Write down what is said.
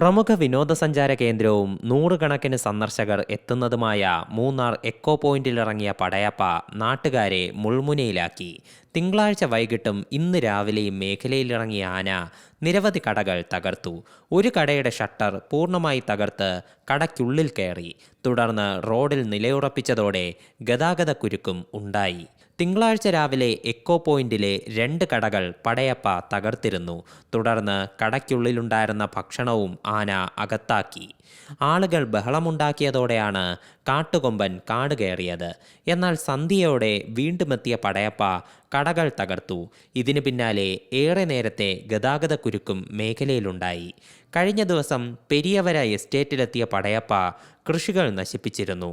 പ്രമുഖ വിനോദസഞ്ചാര കേന്ദ്രവും നൂറുകണക്കിന് സന്ദർശകർ എത്തുന്നതുമായ മൂന്നാർ എക്കോ പോയിന്റിലിറങ്ങിയ പടയപ്പ നാട്ടുകാരെ മുൾമുനയിലാക്കി. തിങ്കളാഴ്ച വൈകിട്ടും ഇന്ന് രാവിലെയും മേഖലയിലിറങ്ങിയ ആന നിരവധി കടകൾ തകർത്തു. ഒരു കടയുടെ ഷട്ടർ പൂർണമായി തകർത്ത് കടയ്ക്കുള്ളിൽ കയറി. തുടർന്ന് റോഡിൽ നിലയുറപ്പിച്ചതോടെ ഗതാഗതക്കുരുക്കും ഉണ്ടായി. തിങ്കളാഴ്ച രാവിലെ എക്കോ പോയിന്റിലെ രണ്ട് കടകൾ പടയപ്പ തകർത്തിരുന്നു. തുടർന്ന് കടയ്ക്കുള്ളിലുണ്ടായിരുന്ന ഭക്ഷണവും ആന അകത്താക്കി. ആളുകൾ ബഹളമുണ്ടാക്കിയതോടെയാണ് കാട്ടുകൊമ്പൻ കാട് കയറിയത്. എന്നാൽ സന്ധ്യയോടെ വീണ്ടുമെത്തിയ പടയപ്പ കടകൾ തകർത്തു. ഇതിനു പിന്നാലെ ഏറെ നേരത്തെ ഗതാഗതക്കുരുക്കും മേഖലയിലുണ്ടായി. കഴിഞ്ഞ ദിവസം പെരിയവര എസ്റ്റേറ്റിലെത്തിയ പടയപ്പ കൃഷികൾ നശിപ്പിച്ചിരുന്നു.